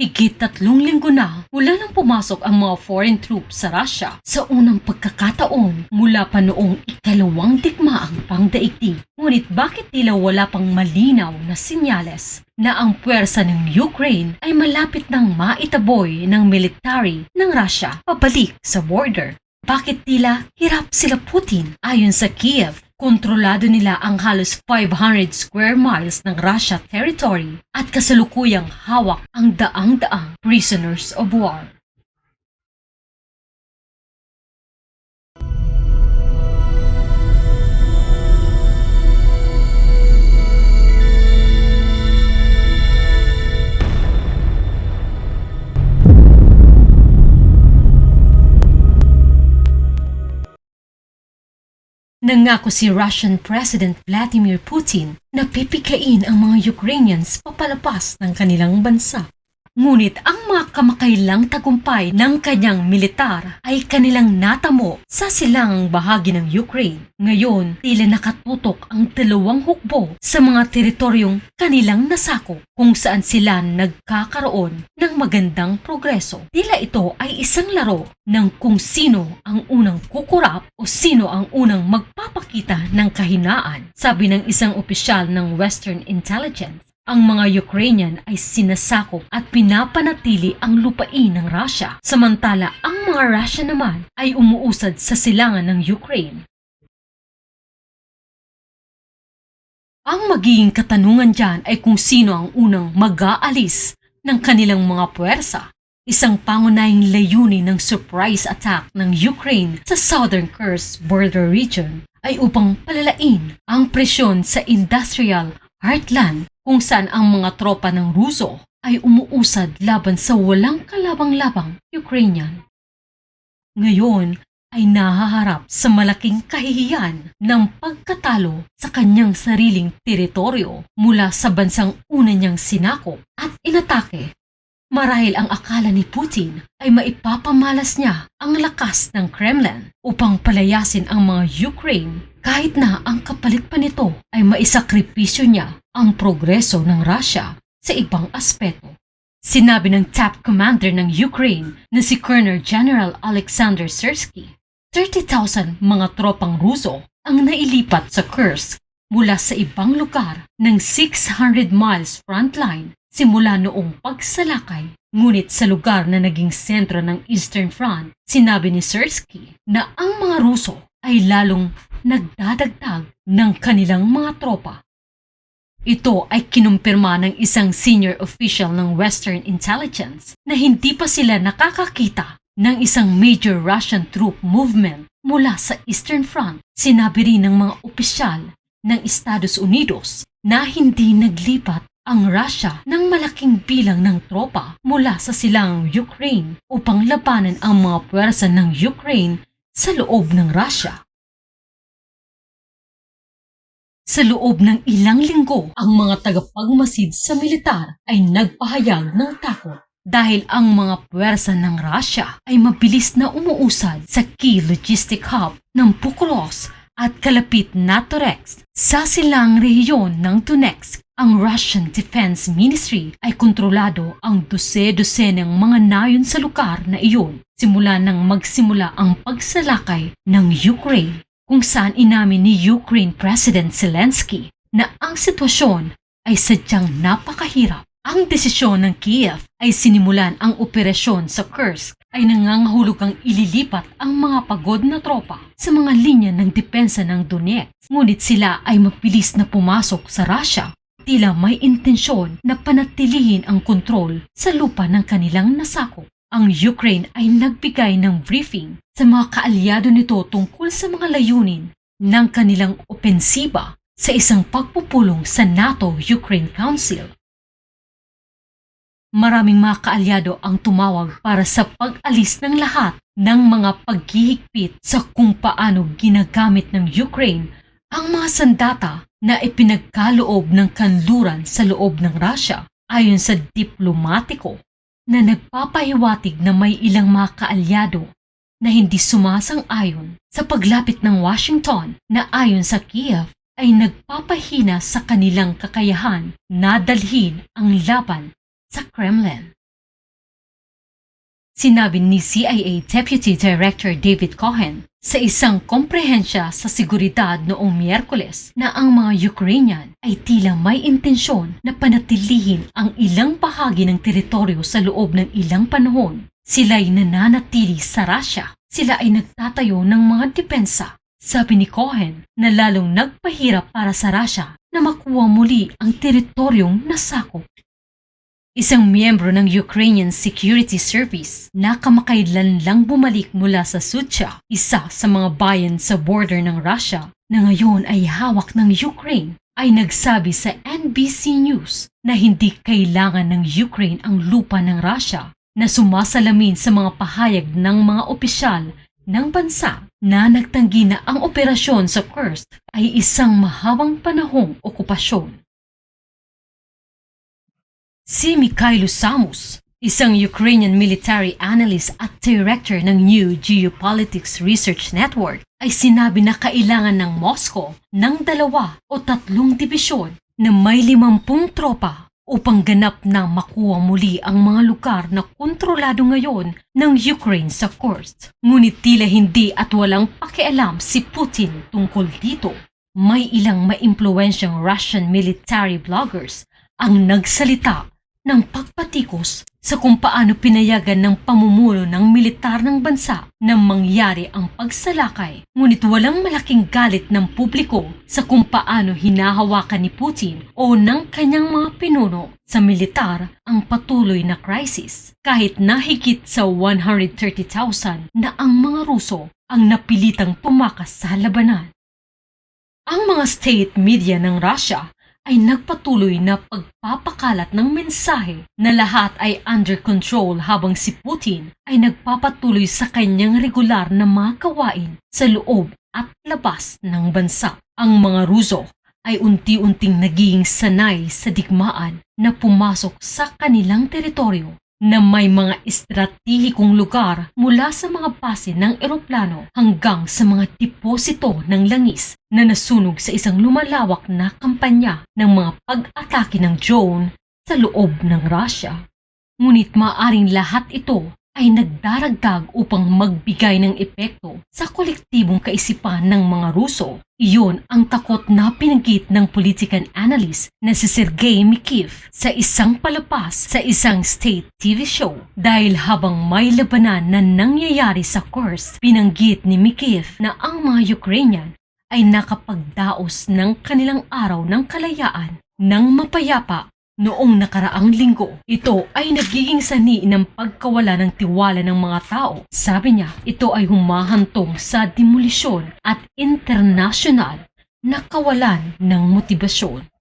Higit tatlong linggo na mula nang pumasok ang mga foreign troops sa Russia sa unang pagkakataon mula pa noong ikalawang digmaang pangdaigdig. Ngunit bakit tila wala pang malinaw na sinyales na ang puwersa ng Ukraine ay malapit nang maitaboy ng military ng Russia pabalik sa border? Bakit tila hirap sila Putin ayon sa Kiev? Kontrolado nila ang halos 500 square miles ng Russia territory at kasalukuyang hawak ang daang-daang prisoners of war. Nangako si Russian President Vladimir Putin na pipikain ang mga Ukrainians papalapas ng kanilang bansa. Ngunit ang mga kamakailang tagumpay ng kanyang militar ay kanilang natamo sa silangang bahagi ng Ukraine. Ngayon, tila nakatutok ang dalawang hukbo sa mga teritoryong kanilang nasako kung saan sila nagkakaroon ng magandang progreso. Tila ito ay isang laro ng kung sino ang unang kukurap o sino ang unang magpapakita ng kahinaan, sabi ng isang opisyal ng Western Intelligence. Ang mga Ukrainian ay sinasakop at pinapanatili ang lupain ng Russia, samantala ang mga Russia naman ay umuusad sa silangan ng Ukraine. Ang magiging katanungan dyan ay kung sino ang unang mag-aalis ng kanilang mga puwersa. Isang pangunahing layunin ng surprise attack ng Ukraine sa Southern Kursk border region ay upang palalain ang presyon sa industrial heartland kung saan ang mga tropa ng Ruso ay umuusad laban sa walang kalabang-labang Ukrainian. Ngayon ay nahaharap sa malaking kahihiyan ng pagkatalo sa kanyang sariling teritoryo mula sa bansang una niyang sinakop at inatake. Marahil ang akala ni Putin ay maipapamalas niya ang lakas ng Kremlin upang palayasin ang mga Ukraine kahit na ang kapalit pa nito ay maisakripisyo niya ang progreso ng Russia sa ibang aspeto. Sinabi ng top commander ng Ukraine na si Colonel General Alexander Sersky, 30,000 mga tropang Ruso ang nailipat sa Kursk mula sa ibang lugar ng 600 miles frontline simula noong pagsalakay. Ngunit sa lugar na naging sentro ng Eastern Front, sinabi ni Sersky na ang mga Ruso ay lalong nagdadagdag ng kanilang mga tropa. Ito ay kinumpirma ng isang senior official ng Western Intelligence na hindi pa sila nakakakita ng isang major Russian troop movement mula sa Eastern Front. Sinabi rin ng mga opisyal ng Estados Unidos na hindi naglipat ang Russia ng malaking bilang ng tropa mula sa silang Ukraine upang labanan ang mga puwersa ng Ukraine sa loob ng Russia. Sa loob ng ilang linggo, ang mga tagapagmasid sa militar ay nagpahayag ng takot dahil ang mga puwersa ng Russia ay mabilis na umuusad sa key logistic hub ng Pukros at kalapit na Torex sa silang rehiyon ng Donetsk. Ang Russian Defense Ministry ay kontrolado ang dose-dose ng mga nayon sa lugar na iyon simula nang magsimula ang pagsalakay ng Ukraine kung saan inamin ni Ukraine President Zelensky na ang sitwasyon ay sadyang napakahirap. Ang desisyon ng Kiev ay sinimulan ang operasyon sa Kursk ay nangangahulog ang ililipat ang mga pagod na tropa sa mga linya ng depensa ng Donetsk. Ngunit sila ay mabilis na pumasok sa Russia. Tila may intensyon na panatilihin ang kontrol sa lupa ng kanilang nasakop ang Ukraine ay nagbigay ng briefing sa mga kaalyado nito tungkol sa mga layunin ng kanilang opensiba sa isang pagpupulong sa NATO-Ukraine Council. Maraming mga kaalyado ang tumawag para sa pag-alis ng lahat ng mga paghihigpit sa kung paano ginagamit ng Ukraine ang mga sandata na ipinagkaloob ng kanluran sa loob ng Russia ayon sa diplomatiko na nagpapahiwatig na may ilang mga kaalyado na hindi sumasang-ayon sa paglapit ng Washington na ayon sa Kiev ay nagpapahina sa kanilang kakayahan na dalhin ang laban sa Kremlin. Sinabi ni CIA Deputy Director David Cohen sa isang komprehensya sa seguridad noong Miyerkules na ang mga Ukrainian ay tila may intensyon na panatilihin ang ilang bahagi ng teritoryo sa loob ng ilang panahon. Sila'y nananatili sa Russia. Sila ay nagtatayo ng mga depensa. Sabi ni Cohen na lalong nagpahirap para sa Russia na makuha muli ang teritoryong nasakop. Isang miyembro ng Ukrainian Security Service na kamakailan lang bumalik mula sa Sucha, isa sa mga bayan sa border ng Russia na ngayon ay hawak ng Ukraine, ay nagsabi sa NBC News na hindi kailangan ng Ukraine ang lupa ng Russia na sumasalamin sa mga pahayag ng mga opisyal ng bansa na nagtanggi na ang operasyon sa Kursk ay isang mahabang panahong okupasyon. Si Mikhailo Samos, isang Ukrainian military analyst at director ng New Geopolitics Research Network, ay sinabi na kailangan ng Moscow ng dalawa o tatlong dibisyon na may limampung tropa upang ganap na makuha muli ang mga lugar na kontrolado ngayon ng Ukraine sa Kursk. Ngunit tila hindi at walang pakialam si Putin tungkol dito. May ilang maimpluwensyang Russian military bloggers ang nagsalita ng pagpatikos sa kung paano pinayagan ng pamumuno ng militar ng bansa na mangyari ang pagsalakay. Ngunit walang malaking galit ng publiko sa kung paano hinahawakan ni Putin o ng kanyang mga pinuno sa militar ang patuloy na crisis. Kahit nahigit sa 130,000 na ang mga Ruso ang napilitang tumakas sa labanan. Ang mga state media ng Russia ay nagpatuloy na pagpapakalat ng mensahe na lahat ay under control habang si Putin ay nagpapatuloy sa kanyang regular na mga gawain sa loob at labas ng bansa. Ang mga Ruso ay unti-unting naging sanay sa digmaan na pumasok sa kanilang teritoryo na may mga estratehikong lugar mula sa mga base ng eroplano hanggang sa mga deposito ng langis na nasunog sa isang lumalawak na kampanya ng mga pag-atake ng drone sa loob ng Russia. Ngunit maaring lahat ito ay nagdaragdag upang magbigay ng epekto sa kolektibong kaisipan ng mga Ruso. Iyon ang takot na pinagit ng political analyst na si Sergei Mikiv sa isang palabas sa isang state TV show. Dahil habang may labanan na nangyayari sa course, pinanggit ni Mikiv na ang mga Ukrainian ay nakapagdaos ng kanilang araw ng kalayaan ng mapayapa Noong nakaraang linggo, ito ay nagiging sani ng pagkawala ng tiwala ng mga tao. Sabi niya, ito ay humahantong sa demolisyon at international na kawalan ng motibasyon.